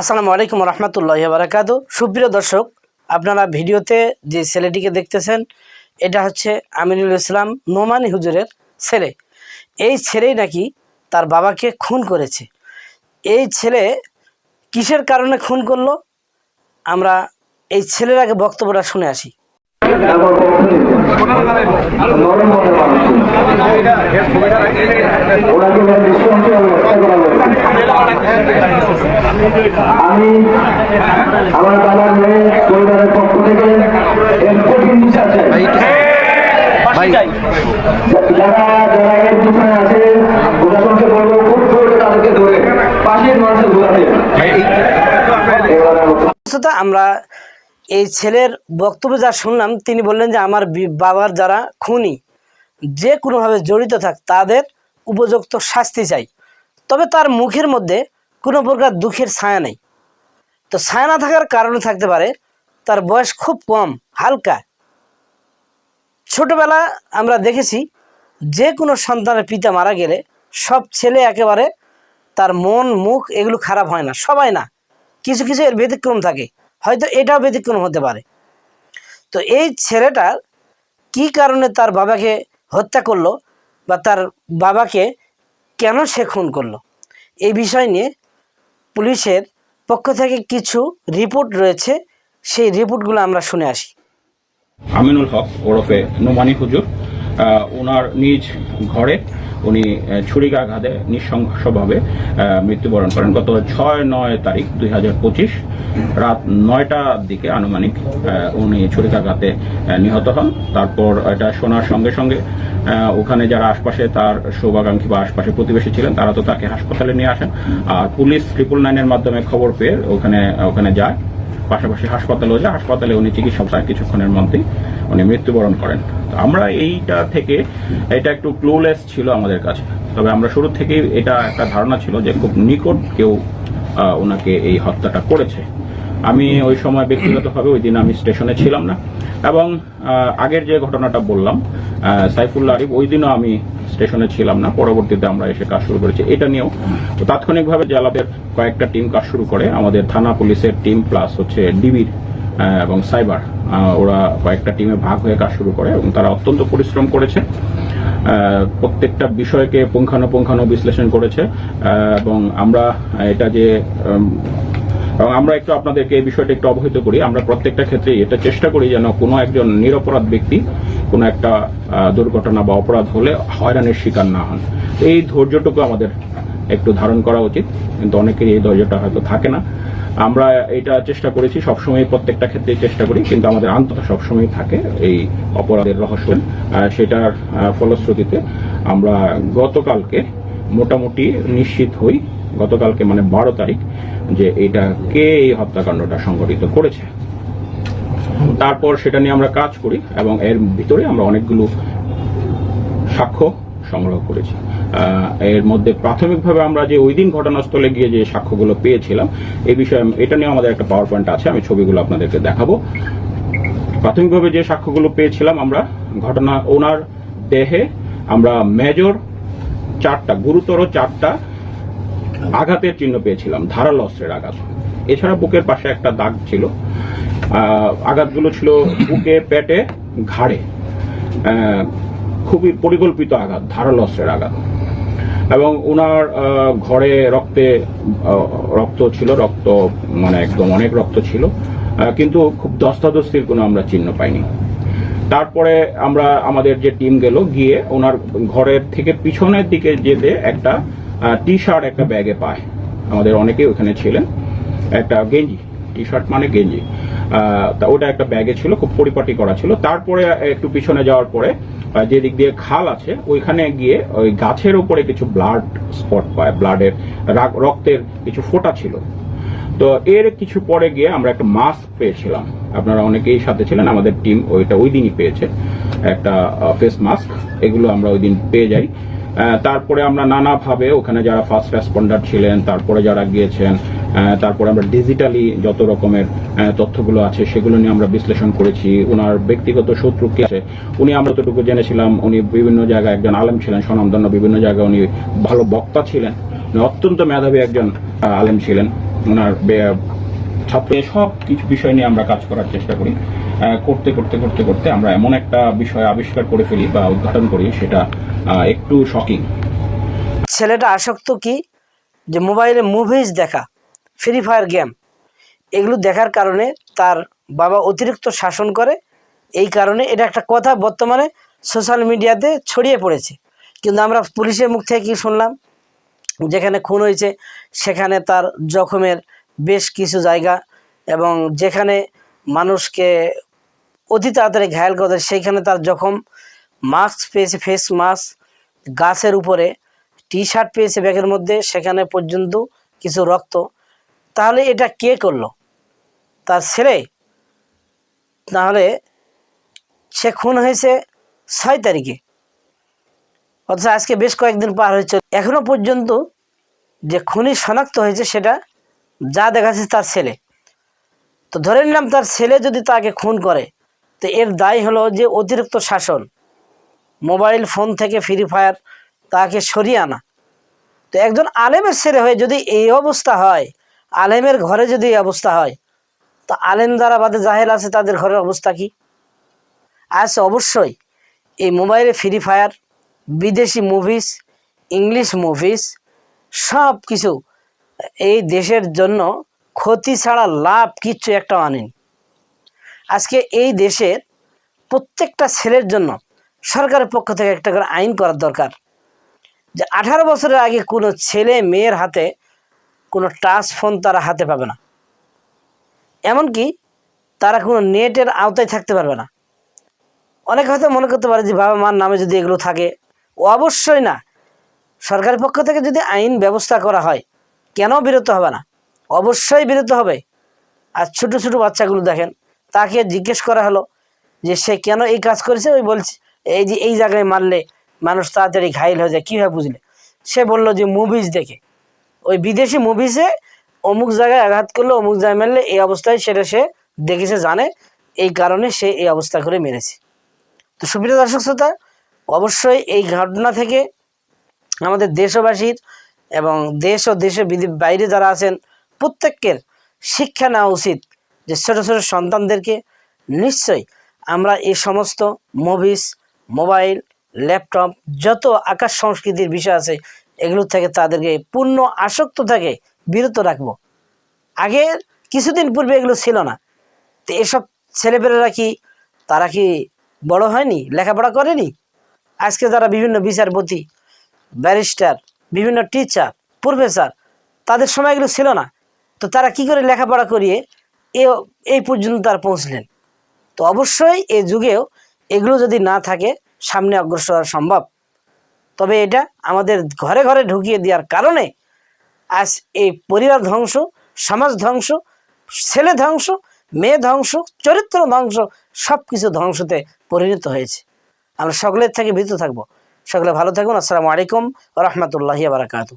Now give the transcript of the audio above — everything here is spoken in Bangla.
আসসালামু আলাইকুম রহমতুল্লাহ বারাকাতু। সুপ্রিয় দর্শক, আপনারা ভিডিওতে যে ছেলেটিকে দেখতেছেন, এটা হচ্ছে আমিনুল ইসলাম নোমানি হুজুরের ছেলে। এই ছেলেই নাকি তার বাবাকে খুন করেছে। এই ছেলে কিসের কারণে খুন করল? আমরা এই ছেলের আগে বক্তব্যটা শুনে আসি। নরম মনের মানুষ ওনাকে দৃষ্টান্ত রক্ষা করা আমি আমার বাবার মেয়ে পরিবারের পক্ষ থেকে এর কঠিন বিচার চাই যারা যারা এর পিছনে আছে প্রশাসনকে বলব খুব করে তাদেরকে ধরে পাশের মানুষের ঘোরাতে আমরা এই ছেলের বক্তব্য যা শুনলাম, তিনি বললেন যে আমার বাবার যারা খুনি, যে কোনোভাবে জড়িত থাক, তাদের উপযুক্ত শাস্তি চাই। তবে তার মুখের মধ্যে কোনো প্রকার দুঃখের ছায়া নেই। তো ছায়া না থাকার কারণে থাকতে পারে, তার বয়স খুব কম, হালকা। ছোটবেলা আমরা দেখেছি, যে কোনো সন্তানের পিতা মারা গেলে সব ছেলে একেবারে তার মন, মুখ এগুলো খারাপ হয় না, সবাই না। কিছু কিছু এর ব্যতিক্রম থাকে। হয়তো এটাও ব্যতিক্রম হতে পারে। তো এই ছেলেটার কি কারণে তার বাবাকে হত্যা করল বা তার বাবাকে কেন সে খুন করল? এই বিষয় নিয়ে পুলিশের পক্ষ থেকে কিছু রিপোর্ট রয়েছে, সেই রিপোর্টগুলো আমরা শুনে আসি। আমিনুল হক ওরফে নোমানি হুজুর ওনার নিজ ঘরে উনি ছুরিকাঘাতে নৃশংসভাবে আহ, মৃত্যুবরণ করেন। গত ছয় নয় তারিখ দুই হাজার পঁচিশ রাত নয়টার দিকে আনুমানিক উনি ছুরিকাঘাতে নিহত হন। তারপর এটা শোনার সঙ্গে সঙ্গে ওখানে যারা আশপাশে তার শুভাকাঙ্ক্ষী বা আশপাশে প্রতিবেশী ছিলেন তারা তো তাকে হাসপাতালে নিয়ে আসেন। আর পুলিশ ট্রিপল নাইনের মাধ্যমে খবর পেয়ে ওখানে ওখানে যায়। পাশাপাশি হাসপাতালেও যায়। হাসপাতালে উনি চিকিৎসা কিছুক্ষণের মধ্যেই উনি মৃত্যুবরণ করেন। আমরা এইটা থেকে এটা একটু ক্লোলেস ছিল আমাদের কাছে। তবে আমরা শুরু থেকেই এটা একটা ধারণা ছিল যে খুব নিকট কেউ ওনাকে এই হত্যাটা করেছে। আমি ওই সময় ব্যক্তিগতভাবে ওই দিন আমি স্টেশনে ছিলাম না। এবং আগের যে ঘটনাটা বললাম আহ, সাইফুল্লাহ আরিফ ওই দিনও আমি স্টেশনে ছিলাম না। পরবর্তীতে আমরা এসে কাজ শুরু করেছি। এটা নিয়েও তাৎক্ষণিকভাবে জেলাদের কয়েকটা টিম কাজ শুরু করে। আমাদের থানা পুলিশের টিম প্লাস হচ্ছে ডিবির এবং সাইবার ওরা কয়েকটা টিমে ভাগ হয়ে কাজ শুরু করে এবং তারা অত্যন্ত পরিশ্রম করেছে। প্রত্যেকটা বিষয়কে পুঙ্খানুপুঙ্খানু বিশ্লেষণ করেছে। এবং আমরা এটা যে এবং আমরা একটু আপনাদেরকে এই বিষয়টা একটু অবহিত করি। আমরা প্রত্যেকটা ক্ষেত্রে এটা চেষ্টা করি যেন কোনো একজন নিরপরাধ ব্যক্তি কোনো একটা দুর্ঘটনা বা অপরাধ হলে হয়রানির শিকার না হন। এই ধৈর্যটুকু আমাদের একটু ধারণ করা উচিত, কিন্তু অনেকেরই এই ধৈর্যটা হয়তো থাকে না। আমরা এটা চেষ্টা করেছি সবসময় প্রত্যেকটা ক্ষেত্রেই চেষ্টা করি, কিন্তু আমাদের আন্তর সবসময় থাকে এই অপরাধের রহস্য। সেটার ফলশ্রুতিতে আমরা গতকালকে মোটামুটি নিশ্চিত হই, গতকালকে মানে বারো তারিখ, যে এটা কে এই হত্যাকাণ্ডটা সংঘটিত করেছে। তারপর সেটা নিয়ে আমরা কাজ করি এবং এর ভিতরে আমরা অনেকগুলো সাক্ষ্য সংগ্রহ করেছি। এর মধ্যে প্রাথমিকভাবে আমরা যে ওই দিন ঘটনাস্থলে গিয়ে যে সাক্ষ্যগুলো পেয়েছিলাম এই বিষয়ে এটা নিয়ে আমাদের একটা পাওয়ার পয়েন্ট আছে, আমি ছবিগুলো আপনাদেরকে দেখাবো। প্রাথমিকভাবে যে সাক্ষ্যগুলো পেয়েছিলাম আমরা, ঘটনা ওনার দেহে আমরা মেজর চারটা, গুরুতর চারটা আঘাতের চিহ্ন পেয়েছিলাম, ধারালো অস্ত্রের আঘাত। এছাড়া বুকের পাশে একটা দাগ ছিল। আঘাতগুলো ছিল বুকে, পেটে, ঘাড়ে। খুবই পরিকল্পিত আঘাত, ধারালো অস্ত্রের আঘাত। এবং ওনার ঘরে রক্তে রক্ত ছিল, রক্ত মানে একদম অনেক রক্ত ছিল। কিন্তু খুব দস্তাদস্তির কোনো আমরা চিহ্ন পাইনি। তারপরে আমরা, আমাদের যে টিম গেল, গিয়ে ওনার ঘরের থেকে পিছনের দিকে যেতে একটা টি শার্ট একটা ব্যাগে পায়। আমাদের অনেকেই ওখানে ছিলেন। একটা গেঞ্জি। টি শার্ট মানে গেঞ্জি। তা ওটা একটা ব্যাগে ছিল, খুব পরিপাটি করা ছিল। তারপরে একটু পিছনে যাওয়ার পরে যে দিক দিয়ে খাল আছে, ওইখানে গিয়ে ওই গাছের উপরে কিছু ব্লাড স্পট পায় ব্লাডের রক্তের কিছু ফোঁটা ছিল। তো এর কিছু পরে গিয়ে আমরা একটা মাস্ক পেয়েছিলাম। আপনারা অনেকেই সাথে ছিলেন, আমাদের টিম ওইটা ওই দিনই পেয়েছে। একটা ফেস মাস্ক এগুলো আমরা ওই দিন পেয়ে যাই। তারপরে আমরা নানাভাবে ওখানে যারা ফার্স্ট রেসপন্ডার ছিলেন, তারপরে যারা গিয়েছেন তারপরে আমরা ডিজিটালি যত রকমের তথ্যগুলো আছে সেগুলো নিয়ে আমরা বিশ্লেষণ করেছি। ওনার ব্যক্তিগত শত্রু কি আছে, উনি আমরা যতটুকু জেনেছিলাম, উনি বিভিন্ন জায়গায় একজন আলেম ছিলেন, স্বনামধন্য বিভিন্ন জায়গায় উনি ভালো বক্তা ছিলেন, উনি অত্যন্ত মেধাবী একজন আলেম ছিলেন। ওনার ছাত্র সব কিছু বিষয় নিয়ে আমরা কাজ করার চেষ্টা করি। করতে করতে করতে করতে আমরা এমন একটা বিষয় আবিষ্কার করে ফেলি বা উদ্ঘাটন করি সেটা একটু শকিং ছেলেটা আসক্ত কি? যে মোবাইলে মুভিজ দেখা। ফ্রি ফায়ার গেম এগুলো দেখার কারণে তার বাবা অতিরিক্ত শাসন করে। এই কারণে এটা একটা কথা বর্তমানে সোশ্যাল মিডিয়াতে ছড়িয়ে পড়েছে। কিন্তু আমরা পুলিশের মুখ থেকে কি শুনলাম? যেখানে খুন হয়েছে, সেখানে তার জখমের বেশ কিছু জায়গা এবং যেখানে মানুষকে অতি তাড়াতাড়ি ঘায়াল করে সেইখানে তার জখম। মাস্ক পেয়েছে ফেস মাস্ক গাছের উপরে টি শার্ট পেয়েছে ব্যাগের মধ্যে, সেখানে পর্যন্ত কিছু রক্ত তাহলে এটা কে করল? তার ছেলে? তাহলে সে খুন হয়েছে ছয় তারিখে। অথচ আজকে বেশ কয়েকদিন পার হয়েছে। এখনও পর্যন্ত যে খুনি শনাক্ত হয়েছে সেটা যা দেখাচ্ছে তার ছেলে। তো ধরে নিলাম তার ছেলে যদি তাকে খুন করে, তো এর দায় হলো যে অতিরিক্ত শাসন। মোবাইল ফোন থেকে ফ্রি ফায়ার তাকে সরিয়ে আনা। তো একজন আলেমের ছেলে হয়ে যদি এই অবস্থা হয় আলেমের ঘরে যদি অবস্থা হয়, তো আলেম যারা বাদে জাহেল আছে, তাদের ঘরের অবস্থা কি? আজ অবশ্যই এই মোবাইলে ফ্রি ফায়ার বিদেশি মুভিস ইংলিশ মুভিস সব কিছু এই দেশের জন্য ক্ষতি ছাড়া লাভ কিচ্ছু একটা আনেনি। আজকে এই দেশের প্রত্যেকটা ছেলের জন্য সরকারের পক্ষ থেকে একটা করে আইন করার দরকার। যে আঠারো বছরের আগে কোনো ছেলে মেয়ের হাতে কোনো টাচ ফোন তারা হাতে পাবে না। এমনকি তারা কোনো নেটের আওতায় থাকতে পারবে না। অনেকে হয়তো মনে করতে পারে যে বাবা মার নামে যদি এগুলো থাকে, অবশ্যই না। সরকারের পক্ষ থেকে যদি আইন ব্যবস্থা করা হয়, কেন বিরত হবে না? অবশ্যই বিরত হবে। আর ছোট ছোট বাচ্চাগুলো দেখেন, তাকে জিজ্ঞেস করা হলো যে সে কেন এই কাজ করেছে? ওই বলছে, এই যে এই জায়গায় মারলে মানুষ তাড়াতাড়ি ঘাইল হয়ে যায় কীভাবে বুঝলে? সে বলল যে মুভিজ দেখে। ওই বিদেশি মুভিসে অমুক জায়গায় আঘাত করলে, অমুক জায়গায় মারলে এই অবস্থায় সেটা সে দেখেছে, জানে। এই কারণে সে এই অবস্থা করে মেরেছে। তো সুপ্রিয় দর্শক শ্রোতা, অবশ্যই এই ঘটনা থেকে আমাদের দেশবাসীর এবং দেশ ও দেশের বাইরে যারা আছেন, প্রত্যেকের শিক্ষা নেওয়া উচিত যে ছোটো ছোটো সন্তানদেরকে নিশ্চয়ই আমরা এই সমস্ত মুভিস মোবাইল ল্যাপটপ যত আকাশ সংস্কৃতির বিষয় আছে এগুলো থেকে তাদেরকে পূর্ণ আসক্ত থেকে বিরত রাখব। আগে কিছুদিন পূর্বে এগুলো ছিল না। তো এসব ছেলেপেলেরা কি, তারা কি বড় হয়নি, লেখাপড়া করেনি? আজকে যারা বিভিন্ন বিচারপতি, ব্যারিস্টার, বিভিন্ন টিচার, প্রফেসর, তাদের সময় এগুলো ছিল না। তো তারা কি করে লেখাপড়া করিয়ে এ, এই পর্যন্ত তারা পৌঁছলেন? তো অবশ্যই এ যুগেও এগুলো যদি না থাকে, সামনে অগ্রসর সম্ভব। তবে এটা আমাদের ঘরে ঘরে ঢুকিয়ে দেওয়ার কারণে আজ এই পরিবার ধ্বংস, সমাজ ধ্বংস, ছেলে ধ্বংস, মেয়ে ধ্বংস, চরিত্র ধ্বংস সব কিছু ধ্বংসতে পরিণত হয়েছে। আমরা সকলের থেকে ভীত থাকব। সকলে ভালো থাকুন। আসসালামু আলাইকুম রহমতুল্লাহি বারাকাতু